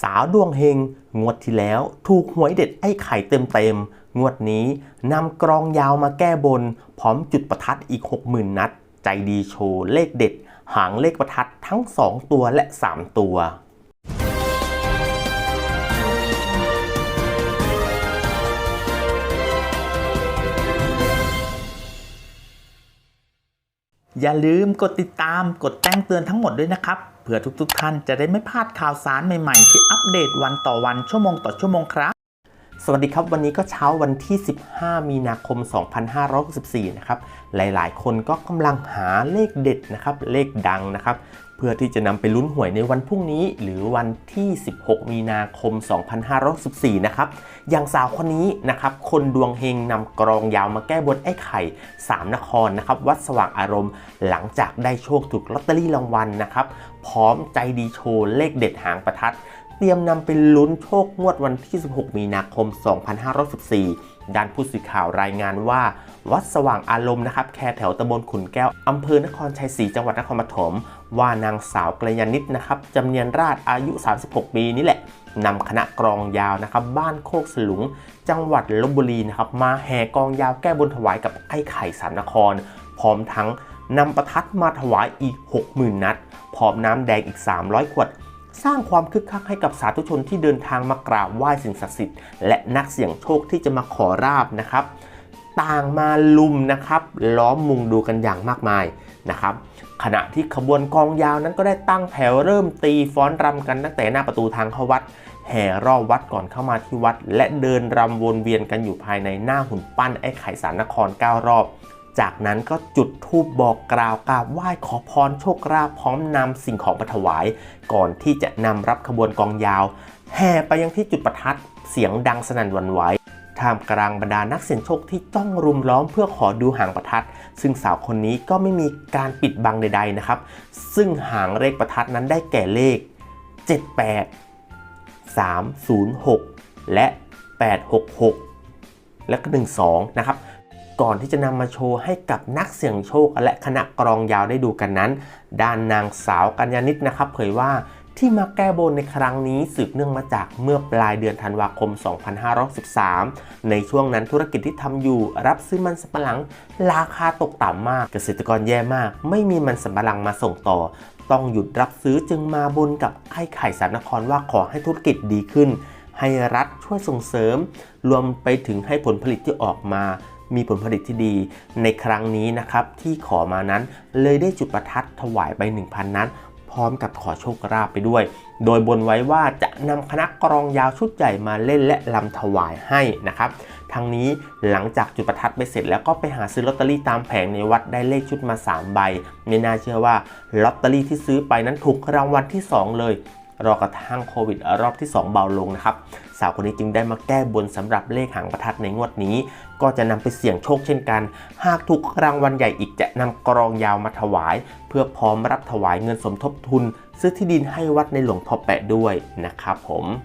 สาวดวงเฮง งวดที่แล้วถูกหวยเด็ดไอ้ไข่เต็มเต็มๆ งวดนี้นำกรองยาวมาแก้บน พร้อมจุดประทัดอีก 60,000 นัด ใจดีโชว์เลขเด็ด หางเลขประทัดทั้ง 2 ตัวและ 3 ตัวอย่าลืมกดติดตามกดแจ้งเตือนทั้งหมดด้วยนะครับ เพื่อทุกๆ ท่านจะได้ไม่พลาดข่าวสารใหม่ๆ ที่อัปเดตวันต่อวันชั่วโมงต่อชั่วโมงครับ สวัสดีครับ วันนี้ก็เช้าวันที่ 15 มีนาคม 2564 นะครับ หลายๆ คนก็กำลังหาเลขเด็ดนะครับ เลขดังนะครับ เพื่อที่จะนำไปลุ้นหวยในวันพรุ่งนี้ หรือวันที่ 16 มีนาคม 2564 นะครับ อย่างสาวคนนี้นะครับ คนดวงเฮงนำกรองยาวมาแก้บนไอ้ไข่ 3 นครนะครับ วัดสว่างอารมณ์ หลังจากได้โชคถูกลอตเตอรี่รางวัลนะครับ พร้อมใจดีโชว์เลขเด็ดหางประทัด เตรียมนำไปลุ้นโชคงวดวันที่ 16 มีนาคม 2514ด้านผู้สื่อข่าวรายงานว่า วัดสว่างอารมณ์นะครับแค่แถวตำบลขุนแก้วอำเภอนครชัยศรีจังหวัดนครปฐมว่านางสาวกระยานิดนะครับจำเนียนราชอายุ 36 ปีนี่แหละนำคณะกรองยาวนะครับ บ้านโคกสลุง จังหวัดลบบุรีนะครับ มาแห่กองยาวแก้บนถวายกับไอ้ไข่สามนคร พร้อมทั้งนำประทัดมาถวายอีก 60,000 นัด พร้อมน้ำแดงอีก 300 ขวด สร้างความคึกคักให้กับสาธุชนที่เดินทางมากราบไหว้สิ่งศักดิ์สิทธิ์และนักเสี่ยงโชคที่จะมาขอราบนะครับ ต่างมาลุมนะครับ ล้อมมุงดูกันอย่างมากมายนะครับ ขณะที่ขบวนกองยาวนั้นก็ได้ตั้งแถวเริ่มตีฟ้อนรำกันตั้งแต่หน้าประตูทางเข้าวัด แห่รอบวัดก่อนเข้ามาที่วัด และเดินรำวนเวียนกันอยู่ภายในหน้าหุ่นปั้นไอ้ไข่สารนคร 9 รอบ จากนั้นก็จุดธูปบอกกล่าวกราบไหว้ขอพรโชคลาภพร้อมนำสิ่งของมาถวาย ก่อนที่จะนำรับขบวนกองยาว แห่ไปยังที่จุดประทัดเสียงดังสนั่นวันไหวท่ามกลางบรรดานักเสี่ยงโชคที่ต้องรุมล้อมเพื่อขอดูหางประทัด ซึ่งสาวคนนี้ก็ไม่มีการปิดบังใด ๆนะครับ ซึ่งหางเลขประทัดนั้นได้แก่เลข 78 306 และ 866 และก็12 นะครับ ก่อนที่จะนำมาโชว์ให้กับนักเสี่ยงโชค และคณะกรองยาวได้ดูกันนั้น ด้านนางสาวกัญญานิตนะครับ เผยว่าที่มาแก้บนในครั้งนี้สืบเนื่องมาจากเมื่อปลายเดือนธันวาคม 2513 ในช่วงนั้นธุรกิจที่ทำอยู่ รับซื้อมันสำปะหลัง ราคาตกต่ำมาก เกษตรกรแย่มาก ไม่มีมันสำปะหลังมาส่งต่อ ต้องหยุดรับซื้อจึงมาบนกับไอ้ไข่สารนครว่าขอให้ธุรกิจดีขึ้น ให้รัฐช่วยส่งเสริม รวมไปถึงให้ผลผลิตที่ออกมา มีผลผลิตที่ดีในครั้งนี้นะครับที่ขอมานั้นเลยได้จุดประทัดถวายไป 1,000 นัดพร้อมกับขอโชคลาภไปด้วย โดยบนไว้ว่าจะนำคณะกรองยาวชุดใหญ่มาเล่นและลำถวายให้นะครับทั้งนี้หลังจากจุดประทัดไปเสร็จแล้วก็ไปหาซื้อลอตเตอรี่ตามแผงในวัดได้เลขชุดมา 3 ใบ ไม่น่าเชื่อว่าลอตเตอรี่ที่ซื้อไปนั้นถูกรางวัลที่ 2 เลย รอกระทั่งโควิดรอบที่ 2 เบาลงนะครับ สาวคนนี้จึงได้มาแก้บนสำหรับเลขหางประทัดในงวดนี้ ก็จะนำไปเสี่ยงโชคเช่นกัน หากถูกรางวัลใหญ่อีกจะนำกรองยาวมาถวาย เพื่อพร้อมรับถวายเงินสมทบทุน ซื้อที่ดินให้วัดในหลวงพ่อแปะด้วยนะครับผม